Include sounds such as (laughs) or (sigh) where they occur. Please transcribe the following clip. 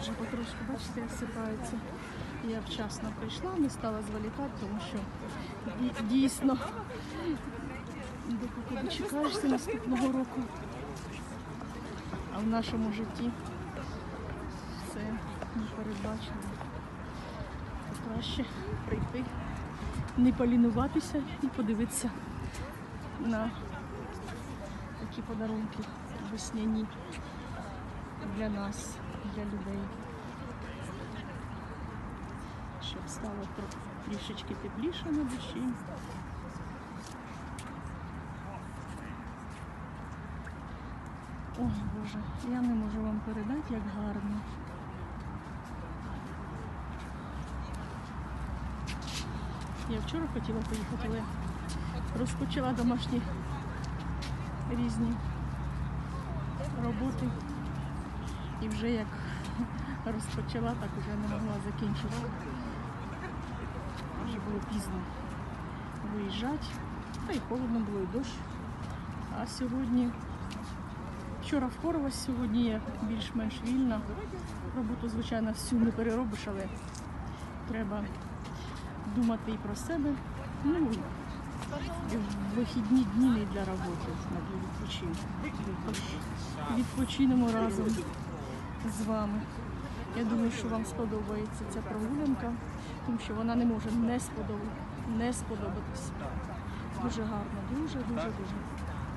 Вже потрошку, бачите, осипається. Я вчасно прийшла, не стала зволікати, тому що ді- дійсно допоки дочекаєшся наступного року. А в нашому житті все не передбачено. Краще прийти, не полінуватися і подивитися на такі подарунки весняні для нас, для людей. Щоб стало трішечки тепліше на душі. Ой, Боже, я не можу вам передати, як гарно. Я вчора хотіла поїхати, але розпочала домашні різні роботи. І вже як (laughs) розпочала, так вже не могла закінчити. Вже було пізно виїжджати. Та й холодно було, і дощ. А сьогодні, вчора впоралась, сьогодні я більш-менш вільна. Роботу, звичайно, всю не переробиш, але треба думати і про себе. Ну, вихідні дні не для роботи, а для відпочинку. Відпочинемо разом з вами. Я думаю, що вам сподобається ця прогулянка, тому що вона не може не сподобатися. Дуже гарно, дуже, дуже, дуже.